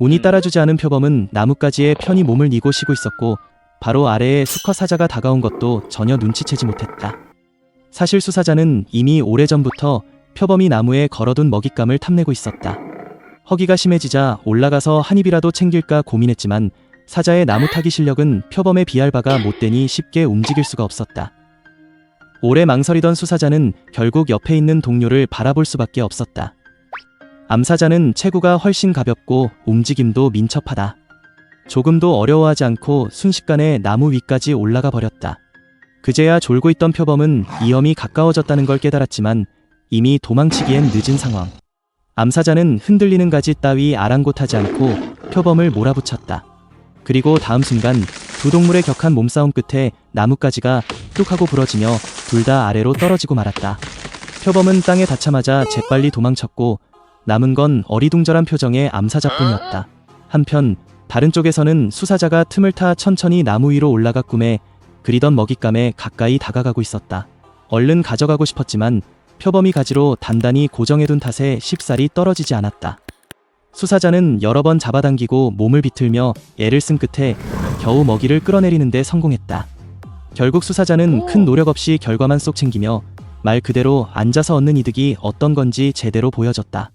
운이 따라주지 않은 표범은 나뭇가지에 편히 몸을 뉘고 쉬고 있었고 바로 아래에 수컷 사자가 다가온 것도 전혀 눈치채지 못했다. 사실 수사자는 이미 오래전부터 표범이 나무에 걸어둔 먹잇감을 탐내고 있었다. 허기가 심해지자 올라가서 한 입이라도 챙길까 고민했지만 사자의 나무 타기 실력은 표범에 비할 바가 못되니 쉽게 움직일 수가 없었다. 오래 망설이던 수사자는 결국 옆에 있는 동료를 바라볼 수밖에 없었다. 암사자는 체구가 훨씬 가볍고 움직임도 민첩하다. 조금도 어려워하지 않고 순식간에 나무 위까지 올라가 버렸다. 그제야 졸고 있던 표범은 위험이 가까워졌다는 걸 깨달았지만 이미 도망치기엔 늦은 상황. 암사자는 흔들리는 가지 따위 아랑곳하지 않고 표범을 몰아붙였다. 그리고 다음 순간 두 동물의 격한 몸싸움 끝에 나뭇가지가 뚝 하고 부러지며 둘 다 아래로 떨어지고 말았다. 표범은 땅에 닿자마자 재빨리 도망쳤고 남은 건 어리둥절한 표정의 암사자뿐이었다. 한편 다른 쪽에서는 수사자가 틈을 타 천천히 나무 위로 올라가 꿈에 그리던 먹잇감에 가까이 다가가고 있었다. 얼른 가져가고 싶었지만 표범이 가지로 단단히 고정해둔 탓에 쉽사리 떨어지지 않았다. 수사자는 여러 번 잡아당기고 몸을 비틀며 애를 쓴 끝에 겨우 먹이를 끌어내리는데 성공했다. 결국 수사자는 큰 노력 없이 결과만 쏙 챙기며 말 그대로 앉아서 얻는 이득이 어떤 건지 제대로 보여줬다.